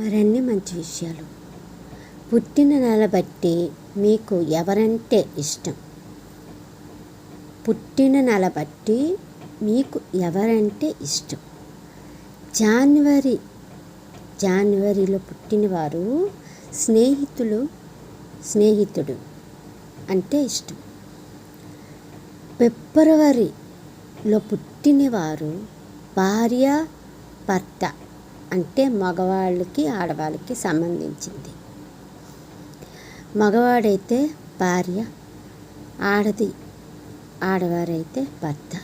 మరిన్ని మంచి విషయాలు. పుట్టిన నెల బట్టి మీకు ఎవరంటే ఇష్టం? పుట్టిన నెల బట్టి మీకు ఎవరంటే ఇష్టం? జాన్వరి జాన్వరిలో పుట్టినవారు స్నేహితులు స్నేహితుడు అంటే ఇష్టం. ఫిబ్రవరిలో పుట్టినవారు భార్య భర్త అంటే మగవాళ్ళకి ఆడవాళ్ళకి సంబంధించింది. మగవాడైతే భార్య ఆడది ఆడవారైతే భర్త.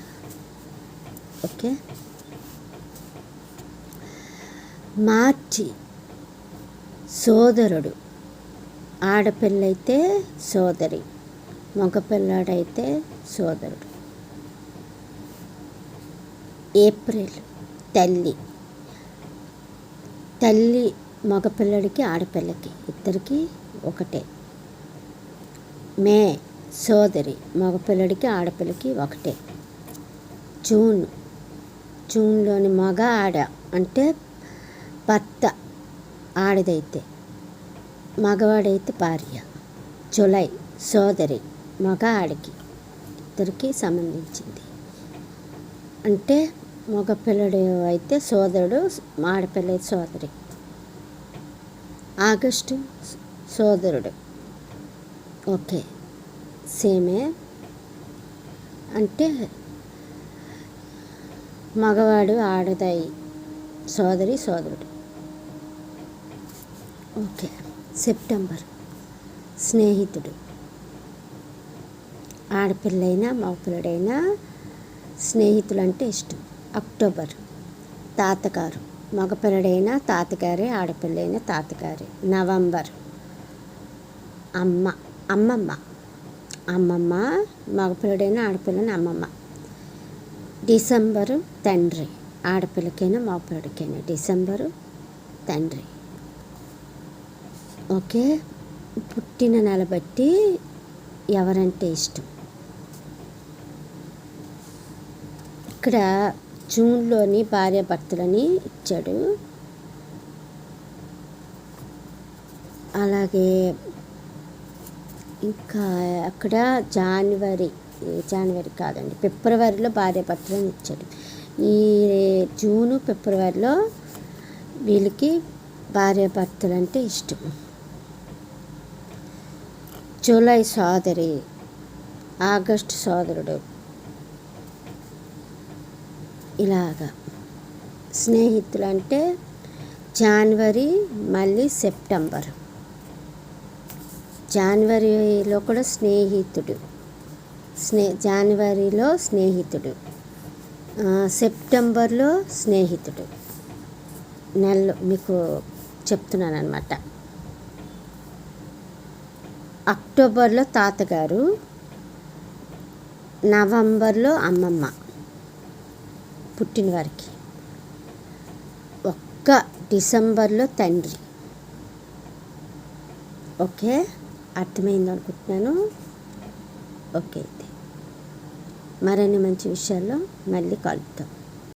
ఓకే? మార్చి సోదరుడు. ఆడపిల్లైతే సోదరి మగపిల్లాడైతే సోదరుడు. ఏప్రిల్ తల్లి. తల్లి మగపిల్లడికి ఆడపిల్లకి ఇద్దరికి ఒకటే. మే సోదరి మగపిల్లడికి ఆడపిల్లకి ఒకటే. జూన్ జూన్లోని మగ ఆడ అంటే భర్త ఆడదైతే మగవాడైతే భార్య. జులై సోదరి మగ ఆడికి ఇద్దరికి సంబంధించింది. అంటే మగపిల్లడు అయితే సోదరుడు ఆడపిల్ల సోదరి. ఆగస్టు సోదరుడు. ఓకే. సేమే. అంటే మగవాడు ఆడదాయి సోదరి సోదరుడు. ఓకే. సెప్టెంబర్. స్నేహితుడు. ఆడపిల్లైనా మగపిల్లడైనా స్నేహితులు అంటే ఇష్టం. అక్టోబర్. తాతగారు. మగపిల్లడైనా తాతగారే ఆడపిల్లైనా తాతగారే. నవంబర్. అమ్మ. అమ్మమ్మ. అమ్మమ్మ మగపిల్లడైనా ఆడపిల్లని అమ్మమ్మ. డిసెంబరు తండ్రి. ఆడపిల్లకైనా మగపిల్లడికైనా. డిసెంబరు తండ్రి. ఓకే? పుట్టిన నెల బట్టి ఎవరంటే ఇష్టం? ఇక్కడ జూన్లోని భార్యాభర్తలని ఇచ్చాడు. అలాగే ఇంకా అక్కడ జనవరి జనవరి కాదండి ఫిబ్రవరిలో భార్యాభర్తలను ఇచ్చాడు. ఈ జూను ఫిబ్రవరిలో వీళ్ళకి భార్యాభర్తలు అంటే ఇష్టం. జూలై సోదరి ఆగస్టు సోదరుడు ఇలాగా. స్నేహితులు అంటే జనవరి మళ్ళీ సెప్టెంబర్. జనవరిలో కూడా స్నేహితుడు. స్నే జనవరిలో స్నేహితుడు. సెప్టెంబర్లో స్నేహితుడు. నెలలో మీకు చెప్తున్నాను అనమాట అక్టోబర్లో తాతగారు నవంబర్లో అమ్మమ్మ. పుట్టినవారికి. ఒక్క డిసెంబర్లో తండ్రి. ఓకే? అర్థమైంది అనుకుంటున్నాను? ఓకే అయితే. మరిన్ని మంచి విషయాల్లో మళ్ళీ కలుద్దాం.